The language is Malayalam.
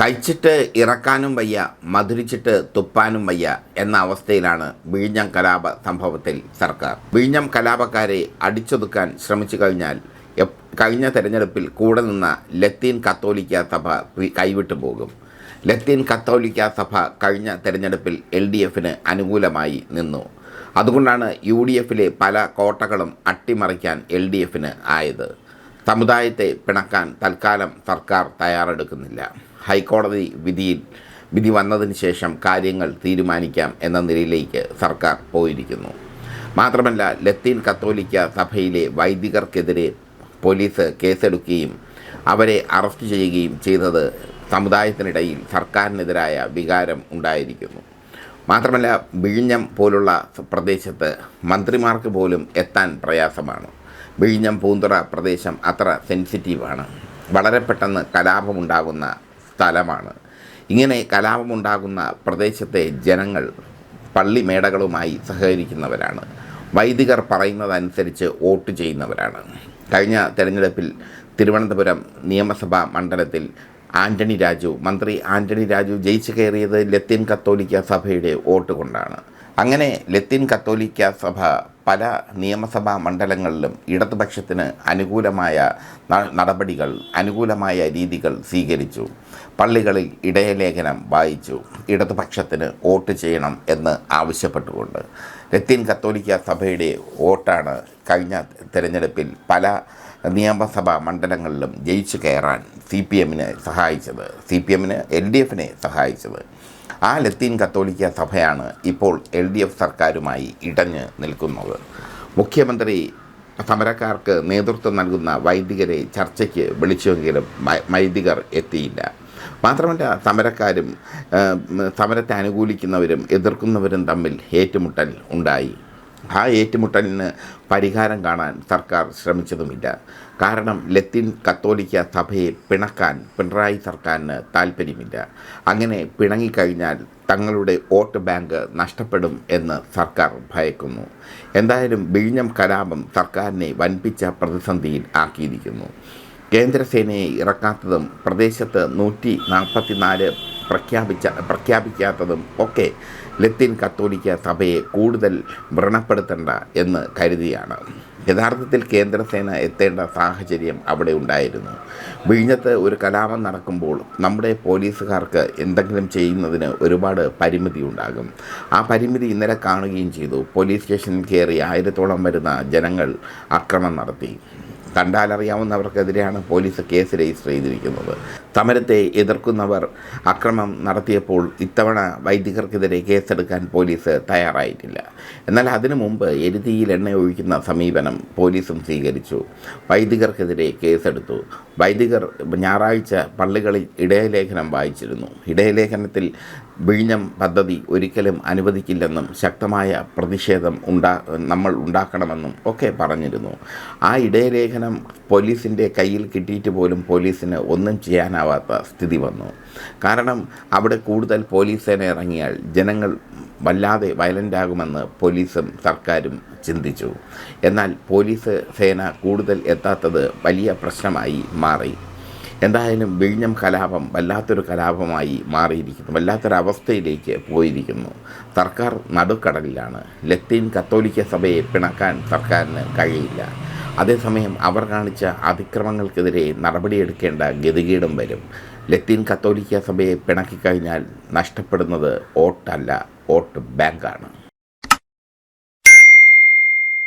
കഴിച്ചിട്ട് ഇറക്കാനും വയ്യ മധുരിച്ചിട്ട് തുപ്പാനും വയ്യ എന്ന അവസ്ഥയിലാണ് വിഴിഞ്ഞം കലാപ സംഭവത്തിൽ സർക്കാർ. വിഴിഞ്ഞം കലാപക്കാരെ അടിച്ചൊതുക്കാൻ ശ്രമിച്ചു കഴിഞ്ഞാൽ കഴിഞ്ഞ തെരഞ്ഞെടുപ്പിൽ കൂടെ നിന്ന ലത്തീൻ കത്തോലിക്ക സഭ കൈവിട്ടു പോകും. ലത്തീൻ കത്തോലിക്ക സഭ കഴിഞ്ഞ തെരഞ്ഞെടുപ്പിൽ എൽ ഡി എഫിന് അനുകൂലമായി നിന്നു. അതുകൊണ്ടാണ് യു ഡി എഫിലെ പല കോട്ടകളും അട്ടിമറിക്കാൻ എൽ ഡി എഫിന് ആയത്. സമുദായത്തെ പിണക്കാൻ തൽക്കാലം സർക്കാർ തയ്യാറെടുക്കുന്നില്ല. ഹൈക്കോടതി വിധിയിൽ വിധി വന്നതിന് ശേഷം കാര്യങ്ങൾ തീരുമാനിക്കാം എന്ന നിലയിലേക്ക് സർക്കാർ പോയിരിക്കുന്നു. മാത്രമല്ല ലത്തീൻ കത്തോലിക്ക സഭയിലെ വൈദികർക്കെതിരെ പോലീസ് കേസെടുക്കുകയും അവരെ അറസ്റ്റ് ചെയ്യുകയും ചെയ്തത് സമുദായത്തിനിടയിൽ സർക്കാരിനെതിരായ വികാരം ഉണ്ടായിരിക്കുന്നു. മാത്രമല്ല വിഴിഞ്ഞം പോലുള്ള പ്രദേശത്ത് മന്ത്രിമാർക്ക് പോലും എത്താൻ പ്രയാസമാണ്. വിഴിഞ്ഞം പൂന്തുറ പ്രദേശം അത്ര സെൻസിറ്റീവാണ്. വളരെ പെട്ടെന്ന് കലാപമുണ്ടാകുന്ന സ്ഥലമാണ്. ഇങ്ങനെ കലാപമുണ്ടാകുന്ന പ്രദേശത്തെ ജനങ്ങൾ പള്ളി മേടകളുമായി സഹകരിക്കുന്നവരാണ്. വൈദികർ പറയുന്നതനുസരിച്ച് വോട്ട് ചെയ്യുന്നവരാണ്. കഴിഞ്ഞ തെരഞ്ഞെടുപ്പിൽ തിരുവനന്തപുരം നിയമസഭാ മണ്ഡലത്തിൽ ആന്റണി രാജു മന്ത്രി ആന്റണി രാജു ജയിച്ചു കയറിയത് ലത്തീൻ കത്തോലിക്ക സഭയുടെ വോട്ട് കൊണ്ടാണ്. അങ്ങനെ ലത്തീൻ കത്തോലിക്ക സഭ പല നിയമസഭാ മണ്ഡലങ്ങളിലും ഇടതുപക്ഷത്തിന് അനുകൂലമായ നടപടികൾ അനുകൂലമായ രീതികൾ സ്വീകരിച്ചു. പള്ളികളിൽ ഇടയലേഖനം വായിച്ചു. ഇടതുപക്ഷത്തിന് വോട്ട് ചെയ്യണം എന്ന് ആവശ്യപ്പെട്ടുകൊണ്ട്. ലത്തീൻ കത്തോലിക്ക സഭയുടെ വോട്ടാണ് കഴിഞ്ഞ തിരഞ്ഞെടുപ്പിൽ പല നിയമസഭാ മണ്ഡലങ്ങളിലും ജയിച്ചു കയറാൻ സി പി എമ്മിനെ സഹായിച്ചത്. സി പി എമ്മിന് എൽ ഡി എഫിനെ സഹായിച്ചത്. ആ ലത്തീൻ കത്തോലിക്ക സഭയാണ് ഇപ്പോൾ എൽ ഡി എഫ് സർക്കാരുമായി ഇടഞ്ഞ് നിൽക്കുന്നത്. മുഖ്യമന്ത്രി സമരക്കാർക്ക് നേതൃത്വം നൽകുന്ന വൈദികരെ ചർച്ചയ്ക്ക് വിളിച്ചുവെങ്കിലും വൈദികർ എത്തിയില്ല. മാത്രമല്ല സമരക്കാരും സമരത്തെ അനുകൂലിക്കുന്നവരും എതിർക്കുന്നവരും തമ്മിൽ ഏറ്റുമുട്ടൽ ഉണ്ടായി. ആ ഏറ്റുമുട്ടലിന് പരിഹാരം കാണാൻ സർക്കാർ ശ്രമിച്ചതുമില്ല. കാരണം ലത്തീൻ കത്തോലിക്ക സഭയെ പിണക്കാൻ പിണറായി സർക്കാരിന് താല്പര്യമില്ല അങ്ങനെ പിണങ്ങിക്കഴിഞ്ഞാൽ തങ്ങളുടെ വോട്ട് ബാങ്ക് നഷ്ടപ്പെടും എന്ന് സർക്കാർ ഭയക്കുന്നു. എന്തായാലും വിഴിഞ്ഞം കലാപം സർക്കാരിനെ വൻപിച്ച പ്രതിസന്ധിയിൽ ആക്കിയിരിക്കുന്നു. കേന്ദ്രസേനയെ ഇറക്കാത്തതും പ്രദേശത്ത് നൂറ്റി നാൽപ്പത്തിനാല് പ്രഖ്യാപിച്ച പ്രഖ്യാപിക്കാത്തതും ഒക്കെ ലത്തീൻ കത്തോലിക്ക സഭയെ കൂടുതൽ വ്രണപ്പെടുത്തേണ്ട എന്ന് കരുതിയാണ്. യഥാർത്ഥത്തിൽ കേന്ദ്രസേന എത്തേണ്ട സാഹചര്യം അവിടെ ഉണ്ടായിരുന്നു. വിഴിഞ്ഞത്ത് ഒരു കലാപം നടക്കുമ്പോൾ നമ്മുടെ പോലീസുകാർക്ക് എന്തെങ്കിലും ചെയ്യുന്നതിന് ഒരുപാട് പരിമിതി ഉണ്ടാകും. ആ പരിമിതി ഇന്നലെ കാണുകയും ചെയ്തു. പോലീസ് സ്റ്റേഷനിൽ കയറി ആയിരത്തോളം വരുന്ന ജനങ്ങൾ ആക്രമണം നടത്തി. കണ്ടാലറിയാവുന്നവർക്കെതിരെയാണ് പോലീസ് കേസ് രജിസ്റ്റർ ചെയ്തിരിക്കുന്നത്. സമരത്തെ എതിർക്കുന്നവർ അക്രമം നടത്തിയപ്പോൾ ഇത്തവണ വൈദികർക്കെതിരെ കേസെടുക്കാൻ പോലീസ് തയ്യാറായിട്ടില്ല. എന്നാൽ അതിനു മുമ്പ് എരുതിയിൽ എണ്ണ ഒഴിക്കുന്ന സമീപനം പോലീസും സ്വീകരിച്ചു. വൈദികർക്കെതിരെ കേസെടുത്തു. വൈദികർ ഞായറാഴ്ച പള്ളികളിൽ ഇടയലേഖനം വായിച്ചിരുന്നു. ഇടയലേഖനത്തിൽ വിഴിഞ്ഞം പദ്ധതി ഒരിക്കലും അനുവദിക്കില്ലെന്നും ശക്തമായ പ്രതിഷേധം ഉണ്ടാ നമ്മൾ ഉണ്ടാക്കണമെന്നും ഒക്കെ പറഞ്ഞിരുന്നു. ആ ഇടയലേഖനം പോലീസിന്റെ കയ്യിൽ കിട്ടിയിട്ട് പോലും പോലീസിന് ഒന്നും ചെയ്യാനാവാത്ത സ്ഥിതി വന്നു. കാരണം അവിടെ കൂടുതൽ പോലീസ് സേന ഇറങ്ങിയാൽ ജനങ്ങൾ വല്ലാതെ വയലന്റ് ആകുമെന്ന് പോലീസും സർക്കാരും ചിന്തിച്ചു. എന്നാൽ പോലീസ് സേന കൂടുതൽ എത്താത്തത് വലിയ പ്രശ്നമായി മാറി. എന്തായാലും വിഴിഞ്ഞം കലാപം വല്ലാത്തൊരു കലാപമായി മാറിയിരിക്കുന്നു. വല്ലാത്തൊരവസ്ഥയിലേക്ക് പോയിരിക്കുന്നു. സർക്കാർ നടുക്കടലിലാണ്. ലത്തീൻ കത്തോലിക്ക സഭയെ പിണക്കാൻ സർക്കാരിന് കഴിയില്ല. അതേസമയം അവർ കാണിച്ച അതിക്രമങ്ങൾക്കെതിരെ നടപടിയെടുക്കേണ്ട ഗതികേടും വരും. ലത്തീൻ കത്തോലിക്ക സഭയെ പിണക്കിക്കഴിഞ്ഞാൽ നഷ്ടപ്പെടുന്നത് വോട്ടല്ല വോട്ട് ബാങ്കാണ്.